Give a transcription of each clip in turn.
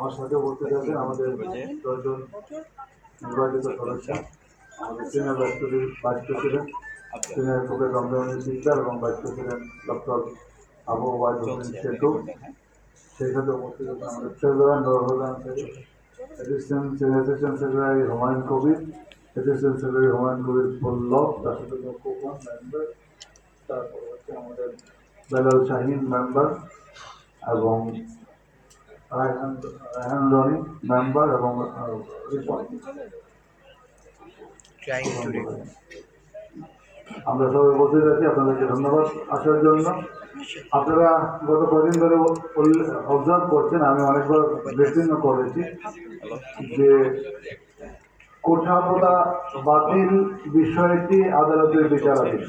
আমার সাথে বলতে যাচ্ছেন আমাদের দশজন নির্বাচিত সদস্য আমাদের senior vice president vice president senior professor Ramzanul Sikdar এবং vice president doctor Abu Hossain Setu. সেই সাথে উপস্থিত আছেন আমাদের treasurer Nurullah assistant assistant secretary Humayun Kabir. Assistant secretary Humayun Kabir Pallab তার সাথে কোকন মেম্বার তারপর হচ্ছে আমাদের বেলাল শাহিন মেম্বার এবং to record. আমরা সবাই বসে আছি আপনাদেরকে ধন্যবাদ আসার জন্য আপনারা গত কদিন ধরে অবজার্ভ করছেন আমি অনেকবার বিস্তীর্ণ করেছি যে কোঠাপোতা বাতিল বিষয়টি আদালতের বিচারাধীন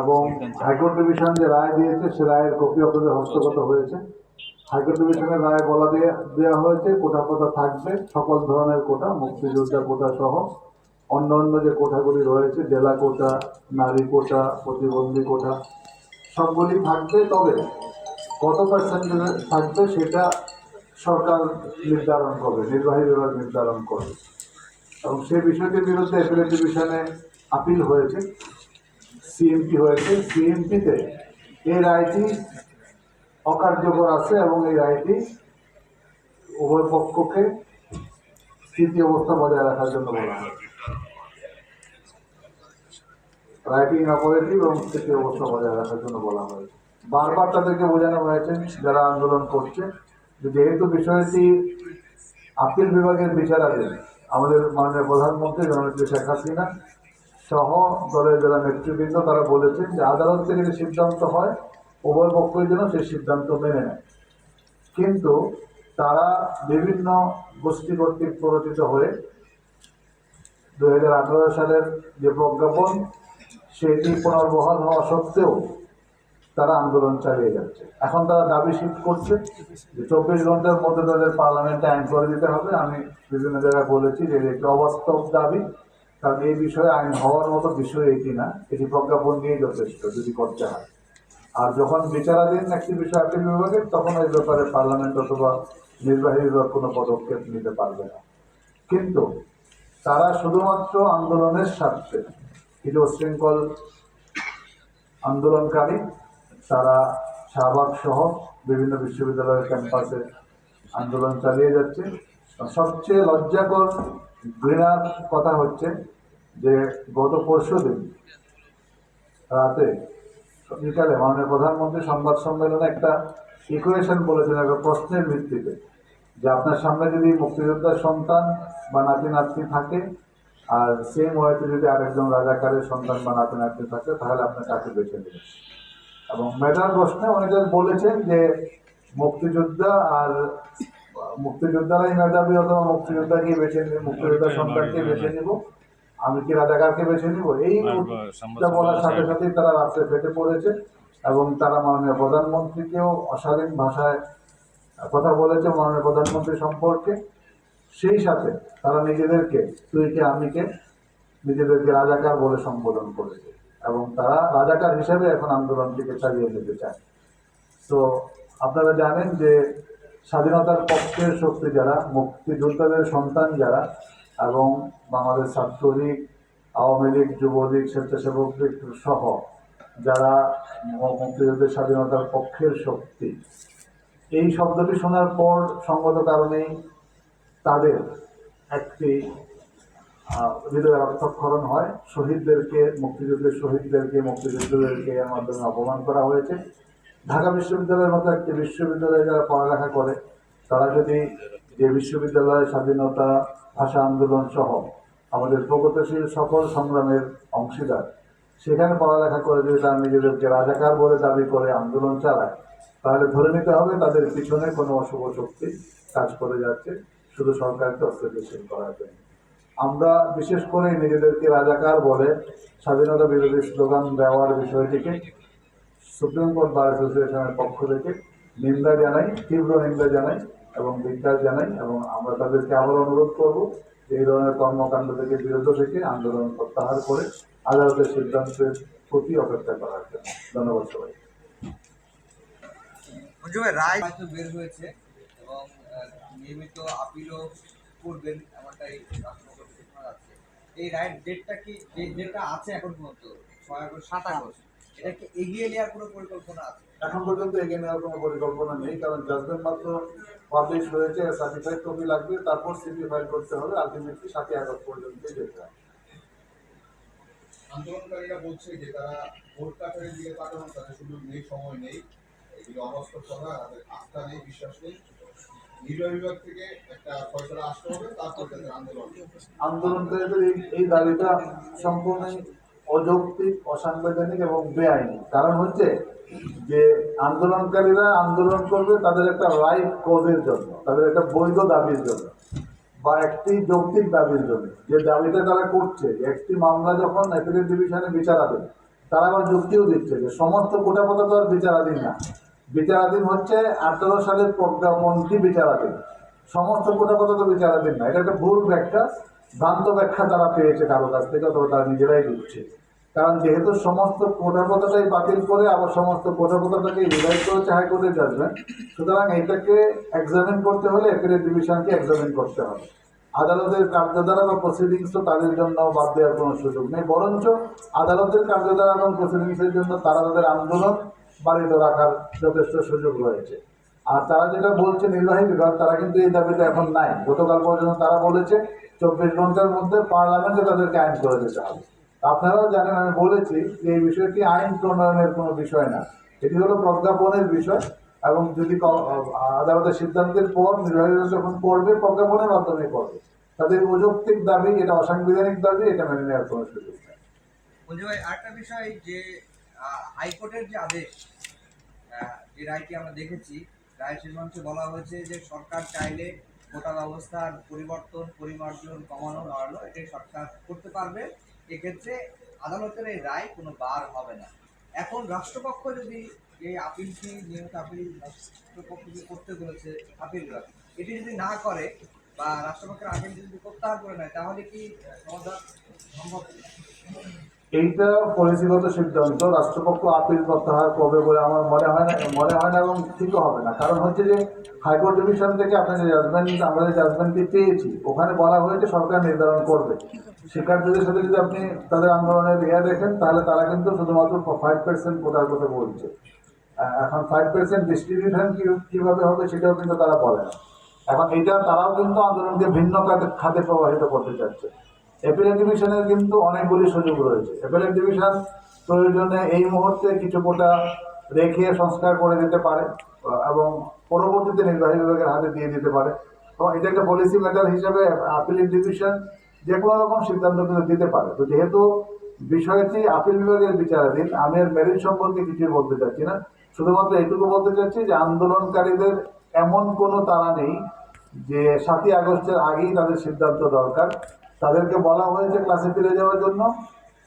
এবং হাইকোর্ট ডিভিশন যে রায় দিয়েছে, সে রায়ের কপি আপনাদের হস্তগত হয়েছে হাইকোর্ট ডিভিশনের রায় বলা দেওয়া হয়েছে কোঠাপোতা থাকবে, সকল ধরনের কোটা, মুক্তিযোদ্ধা কোটা সহ অন্য অন্য যে কোটাগুলি রয়েছে, জেলা কোটা, নারী কোটা, প্রতিবন্ধী কোটা, সবগুলি থাকবে। তবে কত পার্সেন্ট থাকবে সেটা সরকার নির্ধারণ করবে, নির্বাহী বিভাগ নির্ধারণ করবে। এবং সেই বিষয়টির বিরুদ্ধে এপিলেট ডিভিশনে আপিল হয়েছে সিএমপি হয়েছে। সিএমপিতে এই রায়টি অকার্যকর আছে এবং এই রায়টি উভয় পক্ষকে স্থিতি অবস্থা বজায় রাখার জন্য বলা রাইটিং অপারেটিভ এবং স্থিতি অবস্থা বজায় রাখার জন্য বলা হয়েছে বারবার তাদেরকে বোঝানো হয়েছে যারা আন্দোলন করছে। যেহেতু বিষয়টি আপিল বিভাগের বিচারাধীন, আমাদের মাননীয় প্রধানমন্ত্রী জননেত্রী শেখ হাসিনা সহ দলের যারা নেতৃবৃন্দ, তারা বলেছেন যে আদালত থেকে যে সিদ্ধান্ত হয় উভয় পক্ষই যেন সেই সিদ্ধান্ত মেনে নেয়। কিন্তু তারা বিভিন্ন গোষ্ঠী কর্তৃক প্ররোচিত হয়ে দু হাজার আঠারো সালের যে প্রজ্ঞাপন, সেটি পুনর্বহাল হওয়া সত্ত্বেও তারা আন্দোলন চালিয়ে যাচ্ছে। এখন তারা দাবি শিফট করছে যে চব্বিশ ঘণ্টার মধ্যে তাদের পার্লামেন্টে আইন করে দিতে হবে। আমি বিভিন্ন জায়গায় বলেছি যে একটি অবাস্তব দাবি। কারণ এই বিষয়ে আইন হওয়ার মতো বিষয় এটি না, এটি প্রজ্ঞাপন নিয়েই যথেষ্ট যদি করতে হয়। আর যখন বিচারাধীন একটি বিষয় আপিল বিভাগের, তখন এই ব্যাপারে পার্লামেন্ট অথবা নির্বাহী বিভাগ কোনো পদক্ষেপ নিতে পারবে না। কিন্তু তারা শুধুমাত্র আন্দোলনের স্বার্থে কিছু উশৃঙ্খল আন্দোলনকারী, তারা শাহবাগ সহ বিভিন্ন বিশ্ববিদ্যালয়ের ক্যাম্পাসে আন্দোলন চালিয়ে যাচ্ছে। সবচেয়ে লজ্জাকর, ঘৃণার কথা হচ্ছে যে গত পরশু দিন রাতে বিকালে মাননীয় প্রধানমন্ত্রী সংবাদ সম্মেলনে একটা ইকুয়েশন বলেছেন একটা প্রশ্নের ভিত্তিতে, যে আপনার সামনে যদি মুক্তিযোদ্ধার সন্তান বা নাতি নাতনি থাকে, আর সেম ওয়েতে যদি আরেকজন রাজাকারের সন্তান বা নাতি নাতনি থাকে, তাহলে আপনি কাকে বেছে নেবেন। এবং মেধার প্রশ্নে অনেকে বলেছেন যে মুক্তিযোদ্ধা আর মুক্তিযোদ্ধারাই মেধাবী অথবা মুক্তিযোদ্ধাকে বেছে নিব, মুক্তিযোদ্ধার সন্তানকে বেছে নিব। আমি কি রাজাকারকে বেছে নিব? এই বলার সাথে সাথেই তারা রাস্তায় ফেটে পড়েছে এবং তারা মাননীয় প্রধানমন্ত্রীকেও অশালীন ভাষায় কথা বলেছে মাননীয় প্রধানমন্ত্রী সম্পর্কে। সেই সাথে তারা নিজেদেরকে তুই কে আমি কে নিজেদেরকে রাজাকার বলে সম্বোধন করেছে এবং তারা রাজাকার হিসেবে এখন আন্দোলনটিকে চালিয়ে যেতে চায়। তো আপনারা জানেন যে স্বাধীনতার পক্ষের শক্তি যারা মুক্তিযোদ্ধাদের সন্তান যারা এবং বাংলাদেশ ছাত্রলীগ আওয়ামী লীগ যুবলীগ স্বেচ্ছাসেবক লীগ সহ যারা মুক্তিযুদ্ধের স্বাধীনতার পক্ষের শক্তি। এই শব্দটি শোনার পর সঙ্গত কারণেই তাদের একটি আহ, হৃদয় রক্তক্ষরণ হয়। শহীদদেরকে মুক্তিযুদ্ধের শহীদদেরকে মুক্তিযুদ্ধদেরকে এর মাধ্যমে অপমান করা হয়েছে। ঢাকা বিশ্ববিদ্যালয়ের মতো একটি বিশ্ববিদ্যালয়ে যারা পড়ালেখা করে তারা যদি যে বিশ্ববিদ্যালয় স্বাধীনতা, ভাষা আন্দোলন সহ আমাদের প্রগতিশীল সকল সংগ্রামের অংশীদার। সেখানে পড়ালেখা করে যদি তারা নিজেদেরকে রাজাকার বলে দাবি করে আন্দোলন চালায়, তাহলে ধরে নিতে হবে তাদের পিছনে কোনো অশুভ শক্তি কাজ করে যাচ্ছে, শুধু সরকারকে অস্থিতিশীল করার জন্য। আমরা বিশেষ করে নিজেদেরকে রাজাকার বলে স্বাধীনতা বিরোধী স্লোগান দেওয়ার বিষয়টিকে সুপ্রিম কোর্ট বার অ্যাসোসিয়েশনের পক্ষ থেকে নিন্দা জানাই, তীব্র নিন্দা জানাই এবং ধিক্কার জানাই, এবং আমরা তাদেরকে আবার অনুরোধ করব এই ধরনের কর্মকাণ্ড থেকে বিরত থেকে আন্দোলন প্রত্যাহার করে আদালতের সিদ্ধান্তের প্রতি অপেক্ষা করার জন্য। ধন্যবাদ সবাই বের হয়েছে নিয়মিত আপিলও করবেন এমনটাই যাচ্ছে। এই রায়ের ডেটটা কি, যে ডেটটা আছে এখন পর্যন্ত, ছয় আগস্ট, সাত আগস্ট? এটাকে এগিয়ে নেওয়ার কোনো পরিকল্পনা আছে? এখন পর্যন্ত এগিয়ে নেওয়ার কোনো পরিকল্পনা নেই কারণ জাজমেন্ট মাত্র পাবলিশ হয়েছে সার্টিফাইড কপি লাগবে তারপর সিপি ফাইল করতে হবে আলটিমেটলি সাতই আগস্ট পর্যন্ত যেতে হবে। আন্দোলনকারীরা বলছে যে তারা ভোট কাটারের দিকে পাঠানোর তাদের সুযোগ নেই সময় নেই। এগুলো অবাস্তব কথা তাদের আস্থা নেই বিশ্বাস নেই। নির্বাহী বিভাগ থেকে একটা আসতে হবে তারপর আন্দোলন। আন্দোলনকারীদের এই দাবিটা সম্পূর্ণই অযৌক্তিক, অসাংবিধানিক এবং বেআইনি। কারণ হচ্ছে যে আন্দোলনকারীরা আন্দোলন করবে তাদের একটা রাইট কোজের জন্য, তাদের একটা বৈধ দাবির জন্য বা একটি যৌক্তিক দাবির জন্য। যে দাবিটা তারা করছে, একটি মামলা যখন অ্যাপিলেট ডিভিশনে বিচারাধীন তারা আবার যুক্তিও দিচ্ছে যে সমস্ত কোটাপথা তো আর বিচারাধীন না। বিচারাধীন হচ্ছে আঠারো সালের প্রজ্ঞাপনটি বিচারাধীন। সমস্ত কোটাপথা তো বিচারাধীন না। এটা একটা ভুল ব্যাখ্যা ভ্রান্ত ব্যাখ্যা তারা পেয়েছে কারও কাছ থেকে, অথবা তারা নিজেরাই দিচ্ছে কারণ যেহেতু সমস্ত কোটাপথাটাই বাতিল করে আবার সমস্ত কোটাপথাটাকে রিভাইভ করেছে হাইকোর্টের জাজমেন্ট সুতরাং এটাকে এক্সামিন করতে হলে অ্যাপিলেট ডিভিশনকে এক্সামিন করতে হবে। আদালতের কার্যধারা বা প্রসিডিংস তো তাদের জন্য বাদ দেওয়ার কোনো সুযোগ নেই, বরঞ্চ আদালতের কার্যধারা এবং প্রসিডিংসের জন্য তারা তাদের আন্দোলন বাড়িত রাখার যথেষ্ট সুযোগ রয়েছে। আর তারা যেটা বলছে নির্বাহী বিভাগ, তারা কিন্তু এই দাবিটা এখন নাই। গতকাল পর্যন্ত তারা বলেছে চব্বিশ ঘণ্টার মধ্যে পার্লামেন্টে তাদেরকে আইন করে দিতে হবে। আপনারাও জানেন, আমি বলেছি যে এই বিষয়টি আইন প্রণয়নের কোনো বিষয় না। এটি হলো প্রজ্ঞাপনের বিষয় এবং যদি আদালতের সিদ্ধান্তের পর নির্বাহী যখন করবে প্রজ্ঞাপনের মাধ্যমে করবে তাদের অযৌক্তিক দাবি, এটা অসাংবিধানিক দাবি, এটা মেনে নেওয়ার কোনো সুযোগ নেই। আরেকটা বিষয় যে হাইকোর্টের যে আদেশ যে রায়টি আমরা দেখেছি রায় শেষ বলা হয়েছে যে সরকার চাইলে গোটা ব্যবস্থার পরিবর্তন, পরিমার্জন কমানো, বাড়ানো এটাই সরকার করতে পারবে। এক্ষেত্রে আদালতের এই রায় কোনো বার হবে না। এখন রাষ্ট্রপক্ষ যদি এই আপিলটি নিয়মিত আপিল রাষ্ট্রপক্ষকে করতে বলেছে, আপিল এটি যদি না করে বা রাষ্ট্রপক্ষের আপিলটি যদি প্রত্যাহার করে নেয়, তাহলে কি সমাধান সম্ভব? এইটা পলিসিগত সিদ্ধান্ত, রাষ্ট্রপক্ষ আপিল প্রত্যাহার করবে বলে আমার মনে হয় না, মনে হয় না এবং ঠিকও হবে না। কারণ হচ্ছে যে, হাইকোর্ট ডিভিশন থেকে আপনার যে জাজমেন্ট আমরা যে জাজমেন্টটি পেয়েছি, ওখানে বলা হয়েছে সরকার নির্ধারণ করবে। শিক্ষার্থীদের সাথে যদি আপনি তাদের আন্দোলনের ইয়ে দেখেন, তাহলে তারা কিন্তু শুধুমাত্র ফাইভ পার্সেন্ট কোটার কথা বলছে। এখন ফাইভ পার্সেন্ট ডিস্ট্রিবিউশন কীভাবে হবে সেটাও কিন্তু তারা বলে না। এখন এটা তারাও কিন্তু আন্দোলনকে ভিন্ন খাতে খাতে প্রবাহিত করতে চাচ্ছে। অ্যাপিলেট ডিভিশনের কিন্তু অনেকগুলি সুযোগ রয়েছে। অ্যাপিলেট ডিভিশন প্রয়োজনে এই মুহূর্তে কিছু কোটা রেখে সংস্কার করে দিতে পারে, এবং পরবর্তীতে নির্বাহী বিভাগের হাতে দিয়ে দিতে পারে। এবং এটা একটা পলিসি ম্যাটার হিসেবে আপিলেট ডিভিশন যে কোনো রকম সিদ্ধান্ত কিন্তু দিতে পারে। তো যেহেতু বিষয়টি আপিল বিভাগের বিচারাধীন, আমি আর মেরিট সম্পর্কে কিছুই বলতে চাচ্ছি না। শুধুমাত্র এইটুকু বলতে চাচ্ছি যে আন্দোলনকারীদের এমন কোনো তারা নেই যে সাতই আগস্টের আগেই তাদের সিদ্ধান্ত দরকার। তাদেরকে বলা হয়েছে ক্লাসে ফিরে যাওয়ার জন্য।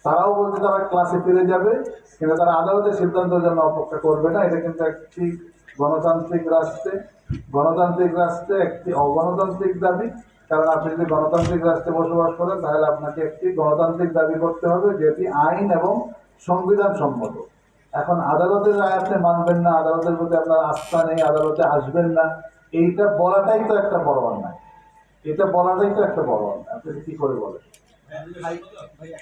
তারাও বলছে তারা ক্লাসে ফিরে যাবে, কিন্তু তারা আদালতের সিদ্ধান্তের জন্য অপেক্ষা করবে না। এটা কিন্তু একটি গণতান্ত্রিক রাষ্ট্রে। গণতান্ত্রিক রাষ্ট্রে একটি অগণতান্ত্রিক দাবি। কারণ আপনি যদি গণতান্ত্রিক রাষ্ট্রে বসবাস করেন, তাহলে আপনাকে একটি গণতান্ত্রিক দাবি করতে হবে, যেটি আইন এবং সংবিধান সম্মত। এখন আদালতের রায় আপনি মানবেন না, আদালতের প্রতি আপনার আস্থা নেই, আদালতে আসবেন না। এইটা বলাটাই তো একটা বড় অন্যায় এটা বলাটাই তো একটা বড় আপনি কি করে বলেন?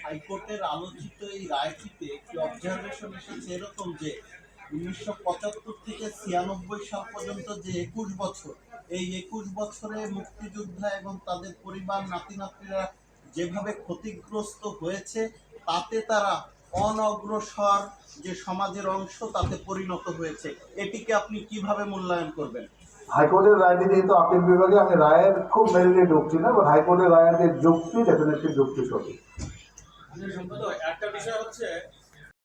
হাইকোর্টের আলোচিত এই রায়টিতে একটি অবজারভেশন এসেছে এরকম যে উনিশশো পঁচাত্তর থেকে ছিয়ানব্বই সাল পর্যন্ত যে একুশ বছর, এই একুশ বছরে মুক্তিযোদ্ধা এবং তাদের পরিবার নাতি নাতনিরা যেভাবে ক্ষতিগ্রস্ত হয়েছে, তাতে তারা অনগ্রসর যে সমাজের অংশ, তাতে পরিণত হয়েছে। এটিকে আপনি কীভাবে মূল্যায়ন করবেন? হাইকোর্টের রায়টি যেহেতু আপিল বিভাগে আমি রায়ের খুব মেরিটে ঢুকছি না বাট হাইকোর্টের রায়ের যে যুক্তি ডেফিনেটলি যুক্তি সঠিক। একটা বিষয় হচ্ছে